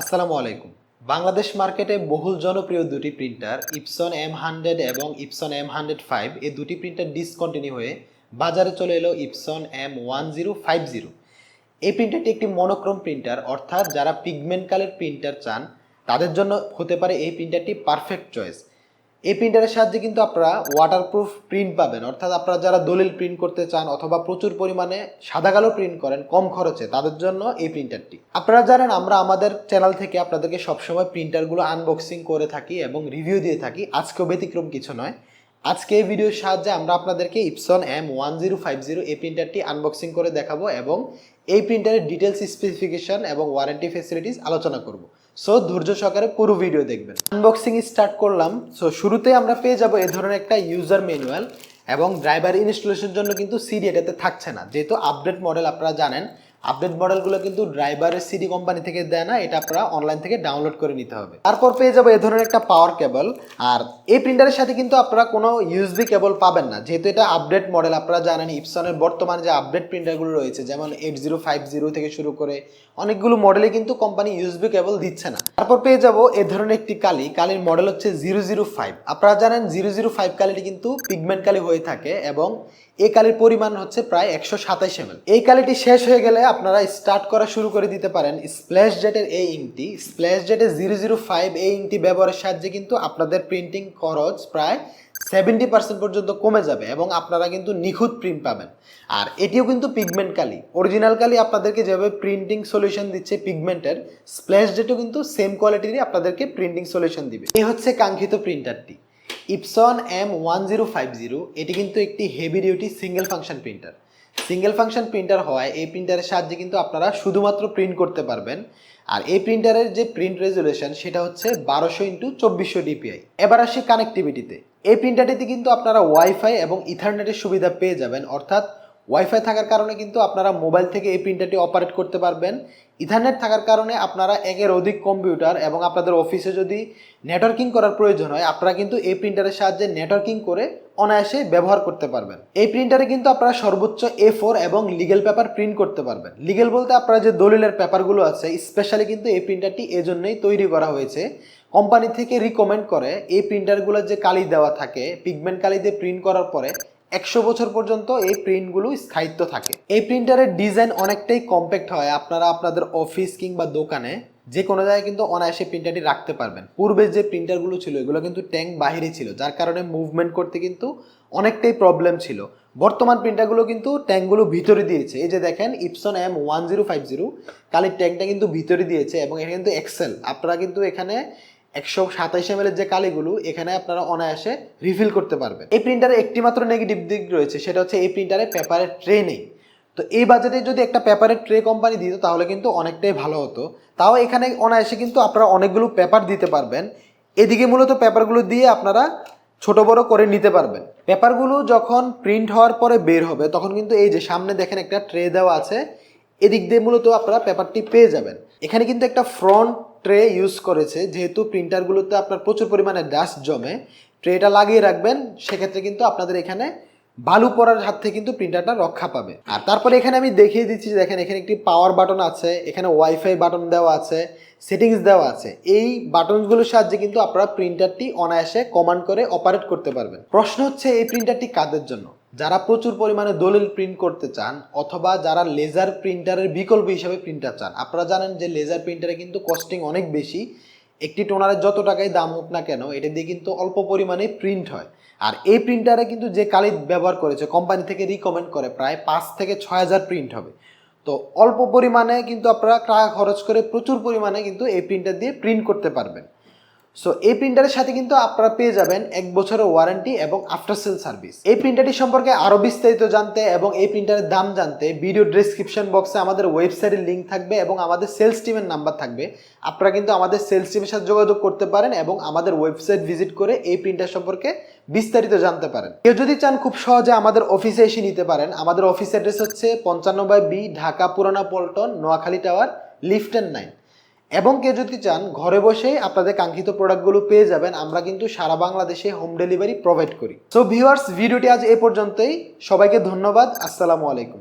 আসসালামু আলাইকুম। বাংলাদেশ মার্কেটে বহুল জনপ্রিয় দুটি প্রিন্টার ইপসন এম হান্ড্রেড এবং ইপসন এম হান্ড্রেড ফাইভ এই দুটি প্রিন্টার ডিসকন্টিনিউ হয়ে বাজারে চলে এলো Epson M one zero five zero এই প্রিন্টারটি একটি মনোক্রম প্রিন্টার অর্থাৎ যারা পিগমেন্ট কালের প্রিন্টার চান, তাদের জন্য হতে পারে এই প্রিন্টারটি পারফেক্ট চয়েস এই প্রিন্টারের সাহায্যে কিন্তু আপনারা ওয়াটারপ্রুফ প্রিন্ট পাবেন। অর্থাৎ আপনারা যারা দলিল প্রিন্ট করতে চান অথবা প্রচুর পরিমাণে সাদা কালো প্রিন্ট করেন, কম খরচে, তাদের জন্য এই প্রিন্টারটি আপনারা জানেন, আমরা আমাদের চ্যানেল থেকে আপনাদেরকে সবসময় প্রিন্টারগুলো আনবক্সিং করে থাকি এবং রিভিউ দিয়ে থাকি। আজকেও ব্যতিক্রম কিছু নয়। আজকে এই ভিডিওর সাহায্যে আমরা আপনাদেরকে Epson M one zero five zero এই প্রিন্টারটি আনবক্সিং করে দেখাবো এবং এই প্রিন্টারের ডিটেলস স্পেসিফিকেশন এবং ওয়ারেন্টি ফেসিলিটিস আলোচনা করব। সো ধৈর্য সহকারে পুরো ভিডিও দেখবেন। আনবক্সিং স্টার্ট করলাম। সো শুরুতে আমরা পেয়ে যাব এ ধরনের একটা ইউজার ম্যানুয়াল এবং ড্রাইভার ইনস্টলেশনের জন্য কিন্তু সিডি এটাতে থাকছে না। যেহেতু আপডেট মডেল আপনারা জানেন আপডেট মডেলগুলো কিন্তু ড্রাইভারের সিডি কোম্পানি থেকে দেয় না, এটা আপনারা অনলাইন থেকে ডাউনলোড করে নিতে হবে। তারপর পেয়ে যাব এ ধরনের একটা পাওয়ার কেবল আর এই প্রিন্টারের সাথে কিন্তু আপনারা কোনো ইউএসবি কেবল পাবেন না। যেহেতু এটা আপডেট মডেল আপনারা জানেন ইপসনের বর্তমানে যে আপডেট প্রিন্টারগুলো রয়েছে, যেমন এইট জিরো ফাইভ জিরো থেকে শুরু করে অনেকগুলো মডেলে কিন্তু কোম্পানি ইউএসবি কেবল দিচ্ছে না। তারপর পেয়ে যাব এ ধরনের একটি কালি, কালির মডেল হচ্ছে জিরো জিরো ফাইভ আপনারা জানেন জিরো জিরো ফাইভ কালিটি কিন্তু পিগমেন্ট কালি হয়ে থাকে এবং এই কালির পরিমাণ হচ্ছে প্রায় একশো সাতাইশ এমএল। এই কালিটি শেষ হয়ে গেলে আপনারা স্টার্ট করা শুরু করে দিতে পারেন স্প্ল্যাশ জেটের এই ইঙ্কটি স্প্ল্যাশ জেটের জিরো জিরো ফাইভ এই ইঙ্কটি ব্যবহারের সাহায্যে কিন্তু আপনাদের প্রিন্টিং খরচ প্রায় সেভেন্টি পার্সেন্ট পর্যন্ত কমে যাবে এবং আপনারা কিন্তু নিখুঁত প্রিন্ট পাবেন। আর এটিও কিন্তু পিগমেন্ট কালি। অরিজিনাল কালি আপনাদেরকে যেভাবে প্রিন্টিং সলিউশন দিচ্ছে পিগমেন্টের স্প্ল্যাশ জেটও কিন্তু সেম কোয়ালিটিরই আপনাদেরকে প্রিন্টিং সলিউশন দিবে। এই হচ্ছে কাঙ্ক্ষিত প্রিন্টারটি Epson M one zero five zero এটি কিন্তু একটি heavy duty single function printer single function printer হওয়ায় এই প্রিন্টারের সাহায্যে কিন্তু আপনারা শুধুমাত্র প্রিন্ট করতে পারবেন। আর এই প্রিন্টারের যে প্রিন্ট রেজুলেশন সেটা হচ্ছে বারোশো ইন্টু চব্বিশশো ডিপিআই এবার আসি কানেক্টিভিটিতে এই প্রিন্টারটিতে কিন্তু আপনারা ওয়াইফাই এবং ইথারনেটের সুবিধা পেয়ে যাবেন, অর্থাৎ ওয়াইফাই থাকার কারণে কিন্তু আপনারা মোবাইল থেকে এই প্রিন্টারটি অপারেট করতে পারবেন। ইথারনেট থাকার কারণে আপনারা একের অধিক কম্পিউটার এবং আপনাদের অফিসে যদি নেটওয়ার্কিং করার প্রয়োজন হয়, আপনারা কিন্তু এই প্রিন্টারের সাহায্যে নেটওয়ার্কিং করে অনায়াসে ব্যবহার করতে পারবেন। এই প্রিন্টারে কিন্তু আপনারা সর্বোচ্চ এ ফোর এবং লিগেল পেপার প্রিন্ট করতে পারবেন। লিগেল বলতে আপনারা যে দলিলের পেপারগুলো আছে স্পেশালি কিন্তু এই প্রিন্টারটি এজন্যই তৈরি করা হয়েছে। কোম্পানি থেকে রিকমেন্ড করে, এই প্রিন্টারগুলোর যে কালি দেওয়া থাকে পিগমেন্ট কালি দিয়ে প্রিন্ট করার পরে একশো বছর পর্যন্ত এই প্রিন্টগুলো স্থায়িত্ব থাকে। এই প্রিন্টারের ডিজাইন অনেকটাই কম্প্যাক্ট হয়। আপনারা আপনাদের অফিস কিংবা দোকানে যে কোনো জায়গায় কিন্তু অনায়াসে প্রিন্টারটি রাখতে পারবেন। পূর্বে যে প্রিন্টারগুলো ছিল, এগুলো কিন্তু ট্যাঙ্ক বাহিরে ছিল, যার কারণে মুভমেন্ট করতে কিন্তু অনেকটাই প্রবলেম ছিল। বর্তমান প্রিন্টারগুলো কিন্তু ট্যাঙ্কগুলো ভিতরে দিয়েছে। এই যে দেখেন, Epson M one zero five zero কালির ট্যাঙ্কটা কিন্তু ভিতরে দিয়েছে এবং এটা কিন্তু এক্সেল। আপনারা কিন্তু এখানে একশো সাতাইশ এম যে কালিগুলো, এখানে আপনারা অনায়াসে রিফিল করতে পারবেন। এই প্রিন্টারে একটি মাত্র নেগেটিভ দিক রয়েছে, সেটা হচ্ছে এই প্রিন্টারে পেপারের ট্রে নেই। তো এই বাজেটে যদি একটা পেপারের ট্রে কোম্পানি দিত, তাহলে কিন্তু অনেকটাই ভালো হতো। তাও এখানে অনায়াসে কিন্তু আপনারা অনেকগুলো পেপার দিতে পারবেন। এদিকে মূলত পেপারগুলো দিয়ে আপনারা ছোট বড় করে নিতে পারবেন। পেপারগুলো যখন প্রিন্ট হওয়ার পরে বের হবে, তখন কিন্তু এই যে সামনে দেখেন একটা ট্রে দেওয়া আছে, এদিক দিয়ে মূলত আপনারা পেপারটি পেয়ে যাবেন। এখানে কিন্তু একটা ফ্রন্ট ট্রে ইউজ করেছে, যেহেতু প্রিন্টারগুলোতে আপনার প্রচুর পরিমাণে ডাস্ট জমে ট্রেটা লাগিয়ে রাখবেন, সেক্ষেত্রে কিন্তু আপনাদের এখানে বালু পড়ার হাত থেকে কিন্তু প্রিন্টারটা রক্ষা পাবে। আর তারপরে এখানে আমি দেখিয়ে দিচ্ছি যে দেখেন এখানে একটি পাওয়ার বাটন আছে, এখানে ওয়াইফাই বাটন দেওয়া আছে সেটিংস দেওয়া আছে। এই বাটনগুলোর সাহায্যে কিন্তু আপনারা প্রিন্টারটি অনায়াসে কমান্ড করে অপারেট করতে পারবেন। প্রশ্ন হচ্ছে, এই প্রিন্টারটি কাদের জন্য? যারা প্রচুর পরিমাণে দলিল প্রিন্ট করতে চান অথবা যারা লেজার প্রিন্টারের বিকল্প হিসাবে প্রিন্টার চান, আপনারা জানেন যে লেজার প্রিন্টারে কিন্তু কস্টিং অনেক বেশি। একটি টোনারের যত টাকাই দাম হোক না কেন, এটা দিয়ে কিন্তু অল্প পরিমাণে প্রিন্ট হয়। আর এই প্রিন্টারে কিন্তু যে কালি ব্যবহার করেছে কোম্পানি থেকে রিকমেন্ড করে, প্রায় পাঁচ থেকে ছয় হাজার প্রিন্ট হবে। তো অল্প পরিমাণে কিন্তু আপনারা টাকা খরচ করে প্রচুর পরিমাণে কিন্তু এই প্রিন্টার দিয়ে প্রিন্ট করতে পারবেন। সো এই প্রিন্টারের সাথে কিন্তু আপনারা পেয়ে যাবেন এক বছরের ওয়ারেন্টি এবং আফটার সেল সার্ভিস এই প্রিন্টারটি সম্পর্কে আরও বিস্তারিত জানতে এবং এই প্রিন্টারের দাম জানতে ভিডিও ডেসক্রিপশন বক্সে আমাদের ওয়েবসাইটের লিঙ্ক থাকবে এবং আমাদের সেলস টিমের নাম্বার থাকবে। আপনারা কিন্তু আমাদের সেলস টিমের সাথে যোগাযোগ করতে পারেন এবং আমাদের ওয়েবসাইট ভিজিট করে এই প্রিন্টার সম্পর্কে বিস্তারিত জানতে পারেন। কেউ যদি চান খুব সহজে আমাদের অফিসে এসে নিতে পারেন, আমাদের অফিস অ্যাড্রেস হচ্ছে পঞ্চান্ন by B Dhaka Purana Paltan, Noakhali tower lift ten nine এবং কেউ যদি চান, ঘরে বসেই আপনাদের কাঙ্ক্ষিত প্রোডাক্টগুলো পেয়ে যাবেন, আমরা কিন্তু সারা বাংলাদেশে হোম ডেলিভারি প্রোভাইড করি। সো ভিউয়ার্স ভিডিওটি আজ এ পর্যন্তই। সবাইকে ধন্যবাদ। আসসালামু আলাইকুম।